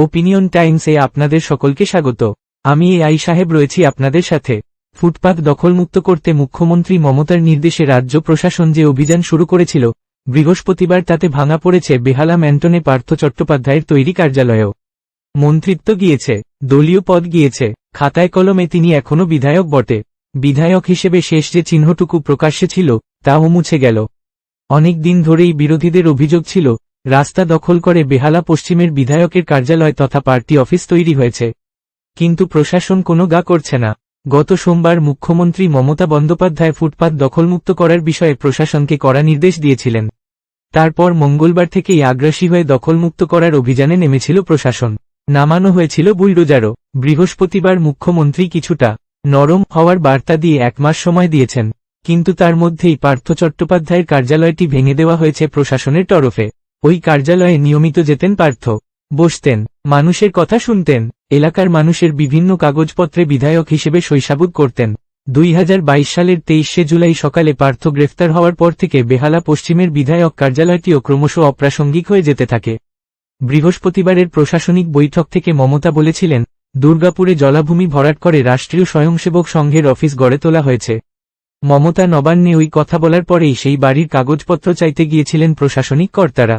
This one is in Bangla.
ওপিনিয়ন টাইমসে আপনাদের সকলকে স্বাগত। আমি এ আই সাহেব রয়েছি আপনাদের সাথে। ফুটপাত দখলমুক্ত করতে মুখ্যমন্ত্রী মমতার নির্দেশে রাজ্য প্রশাসন যে অভিযান শুরু করেছিল, বৃহস্পতিবার তাতে ভাঙা পড়েছে বেহালা ম্যান্টনে পার্থ চট্টোপাধ্যায়ের তৈরি কার্যালয়েও। মন্ত্রিত্ব গিয়েছে, দলীয় পদ গিয়েছে, খাতায় কলমে তিনি এখনও বিধায়ক বটে। বিধায়ক হিসেবে শেষ যে চিহ্নটুকু প্রকাশ্যে ছিল, তাও মুছে গেল। অনেক দিন ধরেই বিরোধীদের অভিযোগ ছিল রাস্তা দখল করে বেহালা পশ্চিমের বিধায়কের কার্যালয় তথা পার্টি অফিস তৈরি হয়েছে। কিন্তু প্রশাসন কোনো গা করছে না। গত সোমবার মুখ্যমন্ত্রী মমতা বন্দ্যোপাধ্যায় ফুটপাত দখলমুক্ত করার বিষয়ে প্রশাসনকে কড়া নির্দেশ দিয়েছিলেন। তারপর মঙ্গলবার থেকেই আগ্রাসী হয়ে দখলমুক্ত করার অভিযানে নেমেছিল প্রশাসন। নামানো হয়েছিল বুলডোজারও। বৃহস্পতিবার মুখ্যমন্ত্রী কিছুটা নরম হওয়ার বার্তা দিয়ে এক মাস সময় দিয়েছেন। কিন্তু তার মধ্যেই পার্থ চট্টোপাধ্যায়ের কার্যালয়টি ভেঙে দেওয়া হয়েছে প্রশাসনের তরফে। ওই কার্যালয়ে নিয়মিত যেতেন পার্থ। বসতেন, মানুষের কথা শুনতেন, এলাকার মানুষের বিভিন্ন কাগজপত্রে বিধায়ক হিসেবে শৈশাবুদ করতেন। দুই হাজার বাইশ সালের তেইশে জুলাই সকালে পার্থ গ্রেফতার হওয়ার পর থেকে বেহালা পশ্চিমের বিধায়ক কার্যালয়টিও ক্রমশ অপ্রাসঙ্গিক হয়ে যেতে থাকে। বৃহস্পতিবারের প্রশাসনিক বৈঠক থেকে মমতা বলেছিলেন, দুর্গাপুরে জলাভূমি ভরাট করে রাষ্ট্রীয় স্বয়ংসেবক সংঘের অফিস গড়ে তোলা হয়েছে। মমতা নবান্নে ওই কথা বলার পরেই সেই বাড়ির কাগজপত্র চাইতে গিয়েছিলেন প্রশাসনিক কর্তারা।